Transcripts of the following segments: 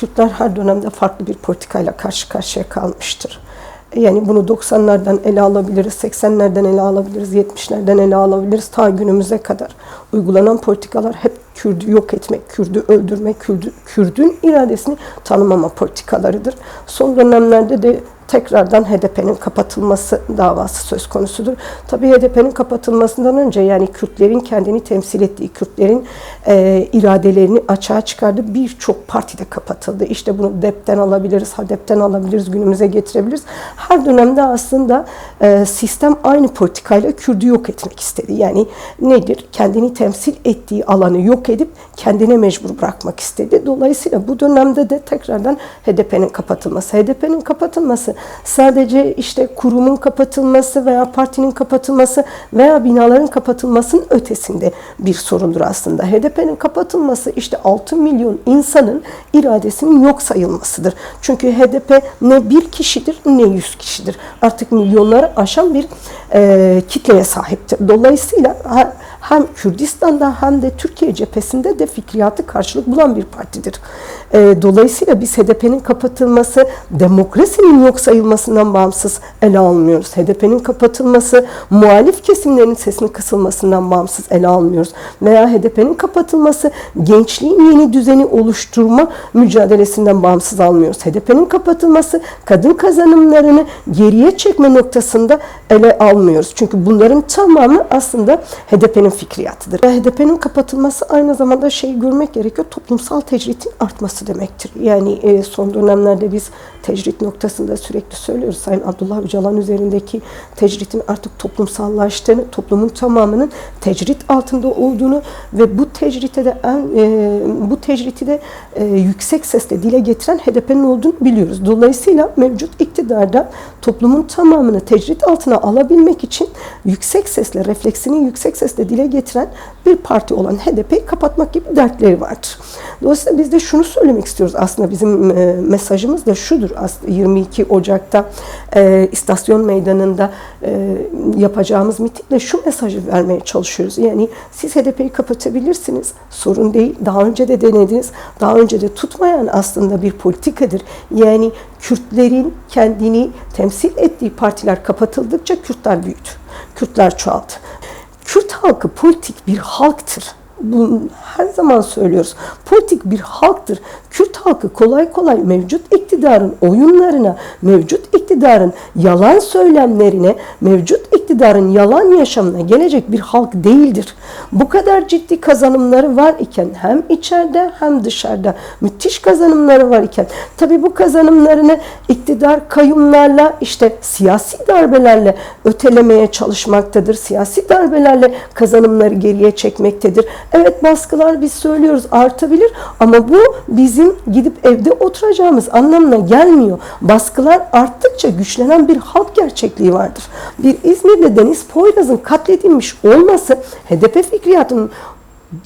Kürtler her dönemde farklı bir politikayla karşı karşıya kalmıştır. Yani bunu 90'lardan ele alabiliriz, 80'lerden ele alabiliriz, 70'lerden ele alabiliriz ta günümüze kadar. Uygulanan politikalar hep Kürdü yok etmek, Kürdü öldürmek, Kürdü, Kürdün iradesini tanımama politikalarıdır. Son dönemlerde de tekrardan HDP'nin kapatılması davası söz konusudur. Tabii HDP'nin kapatılmasından önce yani Kürtlerin kendini temsil ettiği, Kürtlerin e, iradelerini açığa çıkardığı birçok partide kapatıldı. İşte bunu DEP'ten alabiliriz, HADEP'ten alabiliriz, günümüze getirebiliriz. Her dönemde aslında e, sistem aynı politikayla Kürdü yok etmek istedi. Yani nedir? Kendini temsil ettiği alanı yok edip kendine mecbur bırakmak istedi. Dolayısıyla bu dönemde de tekrardan HDP'nin kapatılması. HDP'nin kapatılması sadece işte kurumun kapatılması veya partinin kapatılması veya binaların kapatılmasının ötesinde bir sorundur aslında. HDP'nin kapatılması işte 6 milyon insanın iradesinin yok sayılmasıdır. Çünkü HDP ne bir kişidir ne yüz kişidir. Artık milyonları aşan bir e, kitleye sahiptir. Dolayısıyla hem Kürdistan'da hem de Türkiye cephesinde de fikriyatı karşılık bulan bir partidir. E, dolayısıyla biz HDP'nin kapatılması demokrasinin yok sayılmasından bağımsız ele almıyoruz. HDP'nin kapatılması muhalif kesimlerin sesinin kısılmasından bağımsız ele almıyoruz. Veya HDP'nin kapatılması gençliğin yeni düzeni oluşturma mücadelesinden bağımsız almıyoruz. HDP'nin kapatılması kadın kazanımlarını geriye çekme noktasında ele almıyoruz. Çünkü bunların tamamı aslında HDP'nin fikriyatıdır. HDP'nin kapatılması aynı zamanda şeyi görmek gerekiyor. Toplumsal tecritin artması demektir. Yani e, son dönemlerde biz tecrit noktasında sürekli söylüyoruz. Sayın Abdullah Öcalan üzerindeki tecritin artık toplumsallaştığını, toplumun tamamının tecrit altında olduğunu ve bu tecrite de en, e, bu tecriti de e, yüksek sesle dile getiren HDP'nin olduğunu biliyoruz. Dolayısıyla mevcut iktidarda toplumun tamamını tecrit altına alabilmek için yüksek sesle, refleksini yüksek sesle dile getiren bir parti olan HDP'yi kapatmak gibi dertleri vardır. Dolayısıyla biz de şunu söylemek istiyoruz. Aslında bizim e, mesajımız da şudur. Aslında 22 Ocak'ta e, istasyon meydanında e, yapacağımız mitingle şu mesajı vermeye çalışıyoruz. Yani siz HDP'yi kapatabilirsiniz. Sorun değil. Daha önce de denediniz. Daha önce de tutmayan aslında bir politikadır. Yani Kürtlerin kendini temsil ettiği partiler kapatıldıkça Kürtler büyüdü. Kürtler çoğaldı. Kürt halkı politik bir halktır. Bunu her zaman söylüyoruz. Politik bir halktır. Kürt halkı kolay kolay mevcut iktidarın oyunlarına, mevcut iktidarın yalan söylemlerine, mevcut iktidarın yalan yaşamına gelecek bir halk değildir. Bu kadar ciddi kazanımları var iken hem içeride hem dışarıda müthiş kazanımları var iken tabi bu kazanımlarını iktidar kayyumlarla işte siyasi darbelerle ötelemeye çalışmaktadır. Siyasi darbelerle kazanımları geriye çekmektedir. Evet baskılar biz söylüyoruz artabilir ama bu bizim gidip evde oturacağımız anlamına gelmiyor. Baskılar arttıkça güçlenen bir halk gerçekliği vardır. Bir İzmir'de Deniz Poyraz'ın katledilmiş olması HDP fikriyatının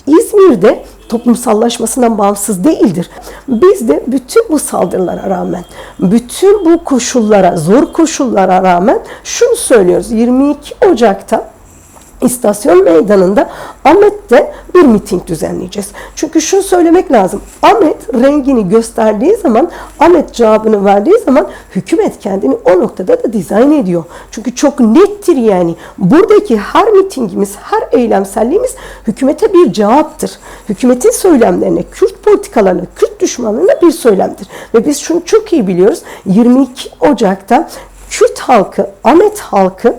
İzmir'de toplumsallaşmasından bağımsız değildir. Biz de bütün bu saldırılara rağmen, bütün bu koşullara, zor koşullara rağmen şunu söylüyoruz. 22 Ocak'ta İstasyon meydanında Ahmet'te bir miting düzenleyeceğiz. Çünkü şunu söylemek lazım. Ahmet rengini gösterdiği zaman, Ahmet cevabını verdiği zaman hükümet kendini o noktada da dizayn ediyor. Çünkü çok nettir yani. Buradaki her mitingimiz, her eylemselliğimiz hükümete bir cevaptır. Hükümetin söylemlerine, Kürt politikalarına, Kürt düşmanlığına bir söylemdir. Ve biz şunu çok iyi biliyoruz. 22 Ocak'ta Kürt halkı, Ahmet halkı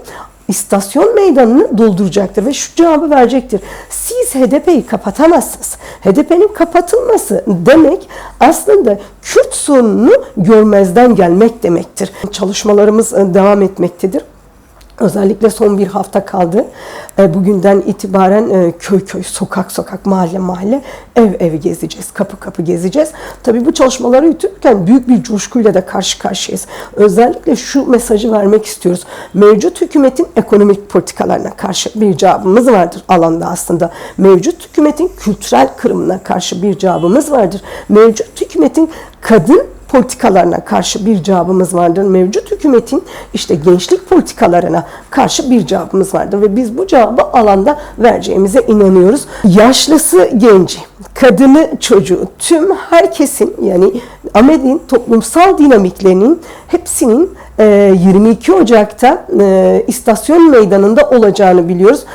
istasyon meydanını dolduracaktır ve şu cevabı verecektir. Siz HDP'yi kapatamazsınız. HDP'nin kapatılması demek aslında Kürt sorununu görmezden gelmek demektir. Çalışmalarımız e, devam etmektedir. Özellikle son bir hafta kaldı. Bugünden itibaren e, köy köy, sokak sokak, mahalle mahalle, ev ev gezeceğiz, kapı kapı gezeceğiz. Tabii bu çalışmaları yürütürken büyük bir coşkuyla da karşı karşıyayız. Özellikle şu mesajı vermek istiyoruz. Mevcut hükümetin ekonomik politikalarına karşı bir cevabımız vardır alanda aslında. Mevcut hükümetin kültürel kırımına karşı bir cevabımız vardır. Mevcut hükümetin kadın politikalarına karşı bir cevabımız vardır. Mevcut hükümetin işte gençlik politikalarına karşı bir cevabımız vardır ve biz bu cevabı alanda vereceğimize inanıyoruz. Yaşlısı genci, kadını çocuğu, tüm herkesin yani Ahmet'in toplumsal dinamiklerinin hepsinin e, 22 Ocak'ta istasyon meydanında olacağını biliyoruz.